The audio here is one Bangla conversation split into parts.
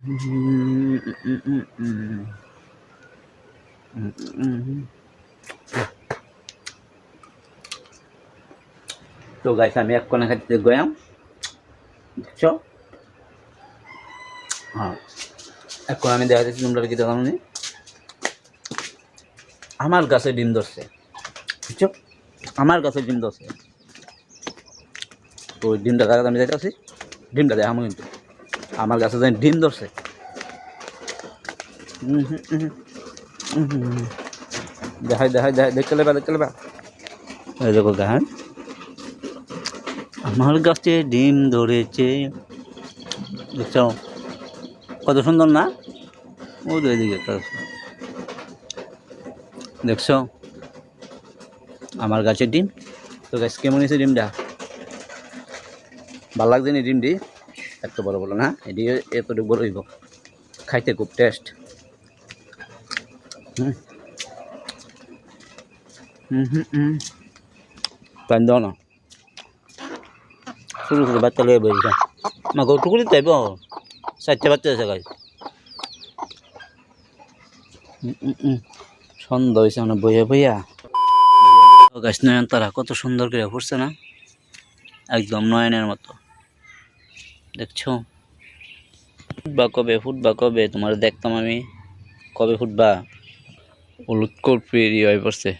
তো গাইস আমি এক কোণে খাইতে গয়াম। দেখছ? হ্যাঁ। কোণে আমি দেখা যাচ্ছি তোমরা কি দেখানো নেই আমার গাছে ডিম ধরছে। বুঝছ আমার গাছে ডিম ধরছে। তো ডিমটা দেখাতে আমি যাইতে আছি ডিমটা দেখাবো কিন্তু। আমার গাছে যেন ডিম ধরছে। দেখাই দেখাই দেখাই, দেখতে লেবা দেখতে লেবা। এই দেখো গান। আমার গাছে ডিম ধরেছে। দেখছ? কত সুন্দর না? ও তো এদিকে। দেখছ? আমার গাছের ডিম। তো গাছ কেমন হয়েছে ডিমটা? ভালো লাগছে না ডিমটি? এত বড় বড় না, এটি এতটুকু বড় হইব। খাইতে খুব টেস্ট হুম। হুম দাও না। ছোটো বাচ্চা লয়ে বইছে আমাকে টুকুরি চাইব চারটে বাচ্চা আছে গাছ সন্ধ্যা হয়েছে মানে বইয়া বইয়া। গাছ নয়ন তারা কত সুন্দর করে ফুটছে না? একদম নয়নের মতো। দেখছ? ফুটবা কবে? ফুটবা কবে? তোমার দেখতাম আমি। কবে ফুটবা? হলুদ পেরিয়ে হয়ে পড়ছে।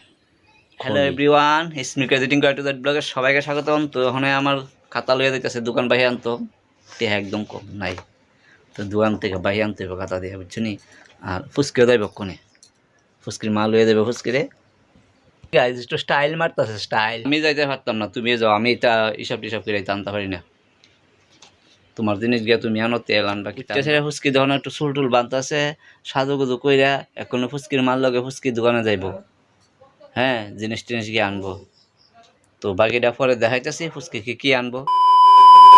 Hello everyone is me crediting guide to that সবাইকে স্বাগতম। তো ওখানে আমার খাতা লইয়া দিতেছে দোকান বাহির আনতো। টেহা একদম কম নাই। তো দোকান থেকে বাহির আনতে হবে খাতা দিয়ে বুঝছ নি? আর ফুচকেও দেবে কোনে ফুচকির মাল লইয়া দেবে ফুচকিরে। গাইজ একটু স্টাইল মারতেছে স্টাইল আমি যাইতে পারতাম না তুমি যাও। আমি এটা হিসাব টিসাব করে জানতে পারি না। তোমার জিনিস গিয়া তুমি আনো তেল আনবা কি সেটা ফুচকি দোকানে একটু চুল টুল বাঁধতেছে সাজু গুজু কইরা এখন ফুচকির মাল লগে ফুচকির দোকানে যাইব। হ্যাঁ জিনিস টিনিস গিয়ে আনব। তো বাকিটা পরে দেখাইতেছি ফুচকি কি কি আনব।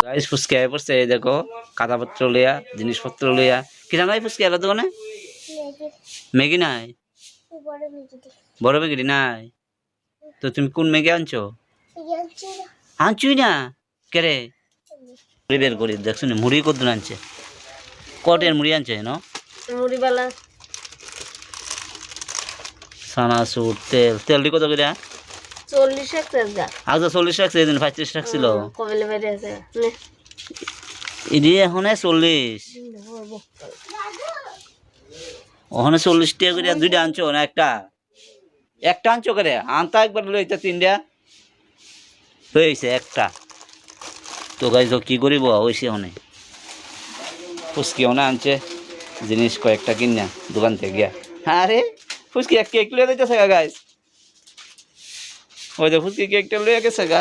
গাইস ফুচকি আয় পড়ছে এই দেখো কাদাপত্র লইয়া জিনিসপত্র লইয়া। কি জানাই ফুচকি আলাদা দোকানে? ম্যাগি নাই? বড় ম্যাগি নাই? তো তুমি কোন ম্যাগি আনছো? আনছুই না? কেরে মুড়ি বের করি দেখছ না? মুড়ি কত আনছে। কটের মুড়ি আনছে ন? মুড়িবালা। সানাসুর তেল। তেল দি কত করে? চল্লিশ একটা গা আগে চল্লিশ রাখছে এদিন পঁয়ত্রিশ রাখছিল কবেলে বাইরে আছে। এদি এখন চল্লিশ। ওখানে চল্লিশ টাকা করে দুইটা আনছো না একটা? একটা আনছো করে? আনতা একবার লইতে তিনটা? হয়েছে একটা। তো গাই তো কী করিব? হয়েছে ওখানে ফুচকি ওনে আনছে জিনিস কয়েকটা কিনা দোকান থেকে গিয়া। আরে ফুচকি এক কেক লয়ে দিতেছে গা গাইস ওই তো ফুচকি কেকটা লয়ে গেছে গা।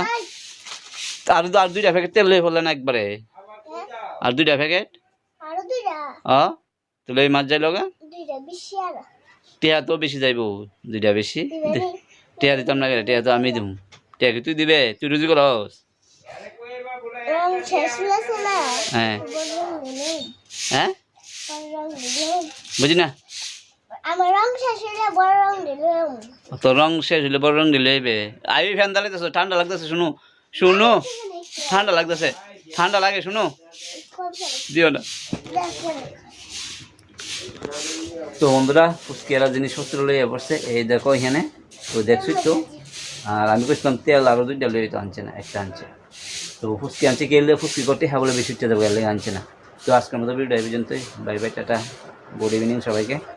আর আর দুইটা প্যাকেট তেল লয়ে ফেললেন একবারে। আর দুইটা প্যাকেট? ও তুলে মাছ যাইল গা? টিয়া তো বেশি যাইব দুইটা বেশি। টিয়া দিতাম না গেলে টিয়া তো আমি দিব টিয়া কি তুই দিবে? তুই রুজি করস? হ্যাঁ। হ্যাঁ? বুঝি না তো রং শেষ বড় রং দিলে হইবে। আই ফ্যান দালাইতেছ ঠান্ডা লাগতেছে শুনো। শুনো। ঠান্ডা লাগতেছে। ঠান্ডা লাগে শুনো। দিও না। তো বন্ধুরা ফুচকিয়ারা জিনিসপত্র লইয়া পড়ছে এই দেখো এখানে তো দেখছি তো? আর আমি কইছিলাম তেল আরও দুইটা লইয়া তো আনছে না একটা আনছে। তো ফুচকি আনছে, কে এলে করতে হ্যাঁ বলে বেশি উঠতে দেবো গেলে আনছে না। তো আজকের মতো ভিডিও এই পর্যন্তই। Bye bye tata. Good evening সবাইকে।